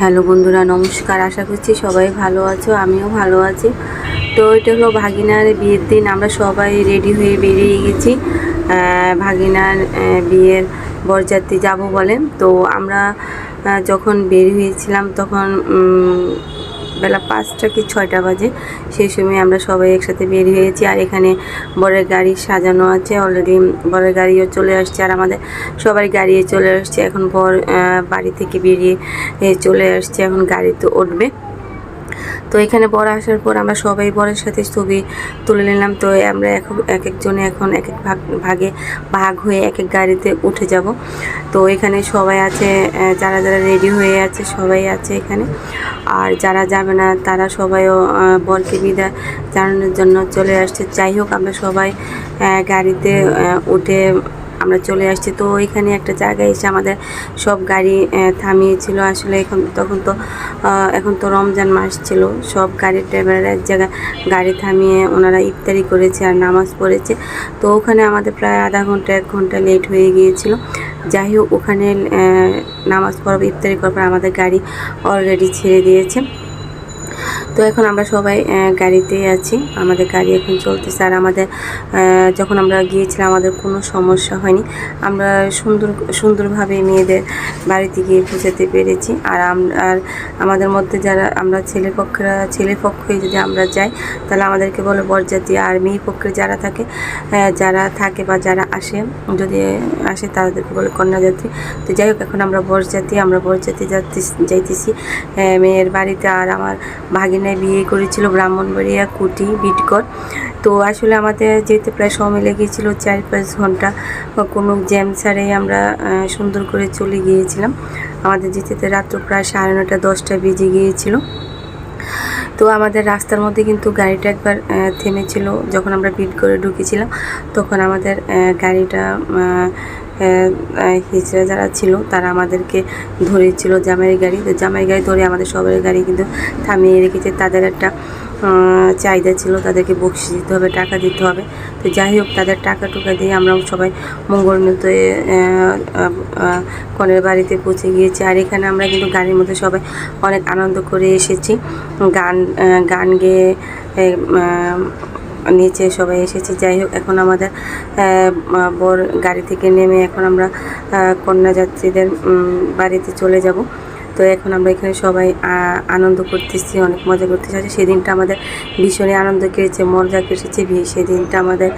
Hello বন্ধুরা, নমস্কার। আশা করছি সবাই ভালো আছো, আমিও ভালো আছি। তো এটা হলো ভাগিনার বিয়ের দিন, আমরা সবাই রেডি হয়ে বেরিয়ে গেছি। ভাগিনার বিয়ের বরযাত্রী যাব বলে। তো আমরা যখন বের হয়েছিলাম তখন বেলা পাঁচটা কি ছয়টা বাজে, সেই সময় আমরা সবাই একসাথে বের হয়েছি। আর এখানে বরের গাড়ি সাজানো আছে অলরেডি বরের গাড়িও চলে আসছে আর আমাদের সবাই গাড়িয়ে চলে আসছে। এখন বর বাড়ি থেকে বেরিয়ে চলে আসছে। এখন গাড়ি তো উঠবে। তো এখানে বর আসার পর আমরা সবাই বরের সাথে ছবি তুলে নিলাম। তো আমরা এখন এক একজনে এখন এক এক ভাগ, ভাগে ভাগ হয়ে এক এক গাড়িতে উঠে যাব। তো এখানে সবাই আছে যারা যারা রেডি হয়ে আছে সবাই আছে এখানে। আর যারা যাবে না, তারা সবাইও বরকে বিদায় জানানোর জন্য চলে আসছে। যাই হোক, আমরা সবাই গাড়িতে উঠে আমরা চলে আসছি। তো এখানে একটা জায়গায় এসে আমাদের সব গাড়ি থামিয়েছিল। আসলে এখন, তখন তো এখন তো রমজান মাস ছিল। সব গাড়ির ড্রাইভাররা এক জায়গায় গাড়ি থামিয়ে ওনারা ইফতারি করেছে আর নামাজ পড়েছে। তো ওখানে আমাদের প্রায় আধা ঘণ্টা, এক ঘণ্টা লেট হয়ে গিয়েছিল। যাই হোক, ওখানে নামাজ পড়ব, ইফতারি করার পর আমাদের গাড়ি অলরেডি ছেড়ে দিয়েছে। তো এখন আমরা সবাই গাড়িতেই আছি। আমাদের গাড়ি এখন চলতেছে আর আমাদের যখন আমরা গিয়েছিলাম আমাদের কোনো সমস্যা হয়নি। আমরা সুন্দর, সুন্দরভাবে মেয়েদের বাড়িতে গিয়ে পৌঁছাতে পেরেছি। আর আর আমাদের মধ্যে যারা, আমরা ছেলে পক্ষরা, ছেলে পক্ষে যদি আমরা যাই, তাহলে আমাদেরকে বলে বরযাত্রী আর মেয়ে পক্ষে যারা থাকে যারা থাকে বা যারা আসে, যদি আসে তাদেরকে বলে কন্যাযাত্রী। তো যাই হোক, এখন আমরা বরযাত্রী আমরা বরযাত্রী যাচ্ছি যাইতেছি মেয়ের বাড়িতে। আর আমার ভাগিনায় বিয়ে করেছিল ব্রাহ্মণবাড়িয়া কুটি বিটকর তো আসলে আমাদের যেতে প্রায় সময় লেগেছিল, চার পাঁচ ঘণ্টা। কোনো জ্যাম ছাড়াই আমরা সুন্দর করে চলে গিয়েছিলাম। আমাদের যেতে রাত্র প্রায় সাড়ে নটা দশটা বেজে গিয়েছিল। তো আমাদের রাস্তার মধ্যে কিন্তু গাড়িটা একবার থেমেছিল। যখন আমরা বিট করে ঢুকেছিলাম, তখন আমাদের গাড়িটা হিজড়া যারা ছিল, তারা আমাদেরকে ধরেছিল জামাই গাড়ি। তো জামাই গাড়ি ধরে আমাদের সবার গাড়ি কিন্তু থামিয়ে রেখেছে। তাদের একটা চাহিদা ছিল, তাদেরকে বকশিস দিতে হবে, টাকা দিতে হবে। তো যাই হোক, তাদের টাকা টুকা দিয়ে আমরা সবাই মঙ্গলমত কনের বাড়িতে পৌঁছে গিয়েছি। আর এখানে আমরা কিন্তু গাড়ির মধ্যে সবাই অনেক আনন্দ করে এসেছি। গান গান গেয়ে নিচে সবাই এসেছি। যাই হোক, এখন আমাদের বর গাড়ি থেকে নেমে এখন আমরা কন্যাযাত্রীদের বাড়িতে চলে যাব। তো এখন আমরা এখানে সবাই আনন্দ করতেছি, অনেক মজা করতেছি। সেদিনটা আমাদের ভীষণই আনন্দ কেটেছে, মজা কেটেছে সেদিনটা আমাদের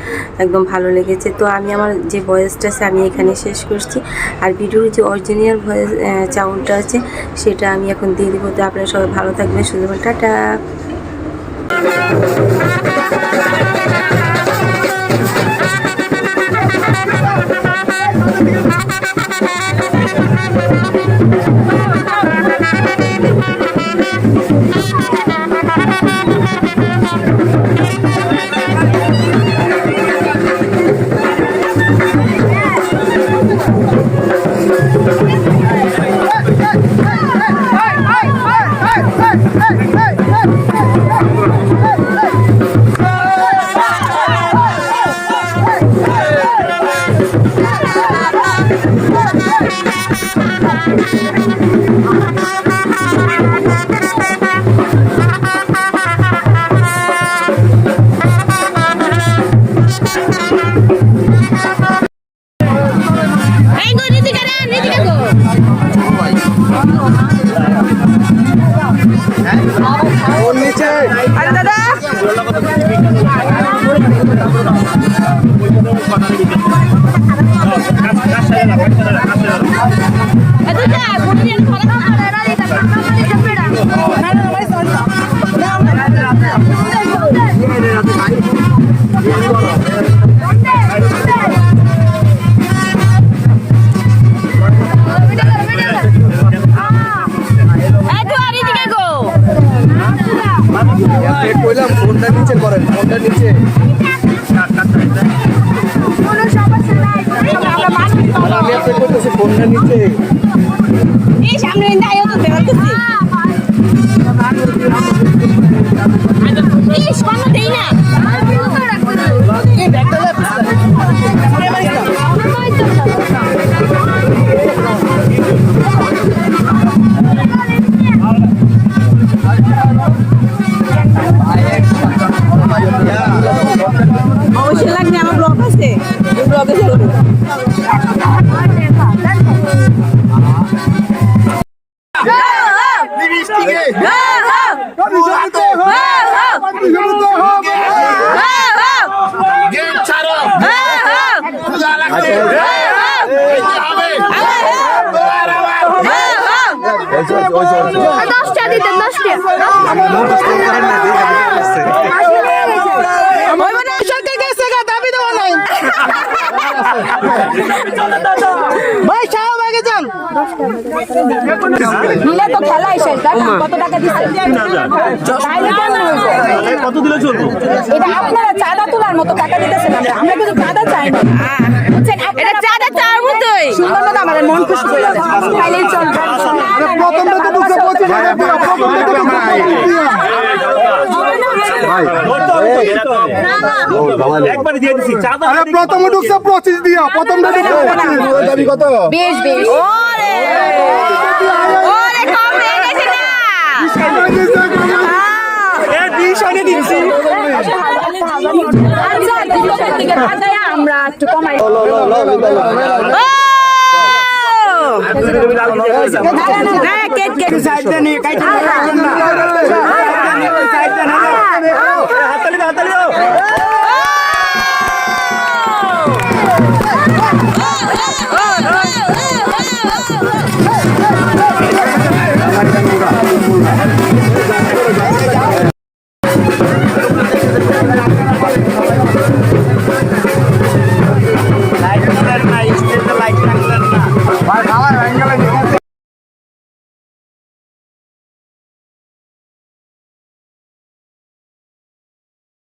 একদম ভালো লেগেছে। তো আমি আমার যে ভয়েসটা আছে, আমি এখানে শেষ করছি। আর ভিডিওর যে অরিজিনাল ভয়েস সাউন্ডটা আছে, সেটা আমি এখন দিয়ে দিব। তো আপনারা সবাই ভালো থাকবেন শুধু টাটা! এই সামনে আয়ো তো দেখতেছি এই সামনে দেই না। অবশ্যই লাগবে, আমার ব্লগ আছে। ব্লগে দশটা দিতেন দশটা। ভাই শাহবাগে যান মিলে তো খেলাই শেষ দেখেন কত টাকা দিচ্ছে? এটা আপনারা চাঁদা তোলার মতো টাকা দিতেছেন আমরা আমরা কিন্তু চাঁদা চাই না। বুঝছেন এটা চাঁদা চাওয়ার মতোই। সুন্দর মতো আমাদের মন খুশি চলবে প্রথমে ঢুকছে পঁচিশ দিয়া প্রথমটা দাবি কত বেশ বেশ আমরা একটু কমাই ఎక్కేది సాధ్యాన్ని సాధ్యాన్ని